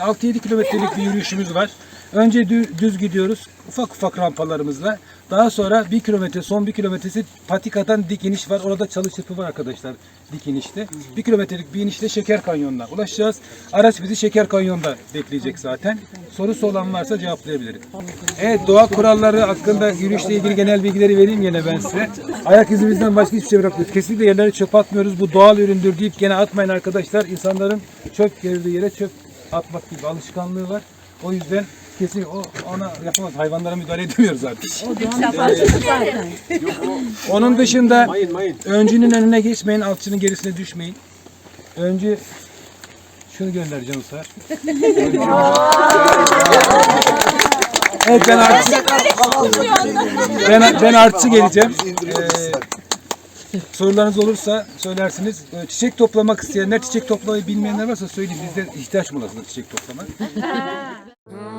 6-7 kilometrelik bir yürüyüşümüz var. Önce dü- düz gidiyoruz ufak ufak rampalarımızla. Daha sonra bir kilometre, son bir kilometresi patikadan dik iniş var. Orada çalı çırpı var arkadaşlar dik inişte. Bir kilometrelik bir inişle Şeker Kanyonu'na ulaşacağız. Araç bizi Şeker Kanyonu'nda bekleyecek zaten. Sorusu olan varsa cevaplayabilirim. Evet doğa kuralları hakkında yürüyüşle ilgili genel bilgileri vereyim yine ben size. Ayak izimizden başka hiçbir şey bırakmıyoruz. Kesinlikle yerlere çöp atmıyoruz. Bu doğal üründür deyip gene atmayın arkadaşlar. İnsanların çöp geldiği yere çöp atmak gibi alışkanlığı var. O yüzden kesin o ona yapamaz. Hayvanlara müdahale edemiyoruz artık. Onun dışında öncünün önüne geçmeyin, altçının gerisine düşmeyin. Öncü şunu göndereceğim Usar. evet ben artçı, ben, ben artçı geleceğim. Ee, sorularınız olursa söylersiniz. Ee, çiçek toplamak isteyenler, çiçek toplamayı bilmeyenler varsa söyleyeyim. Bizde ihtiyaç molasıdır çiçek toplamak.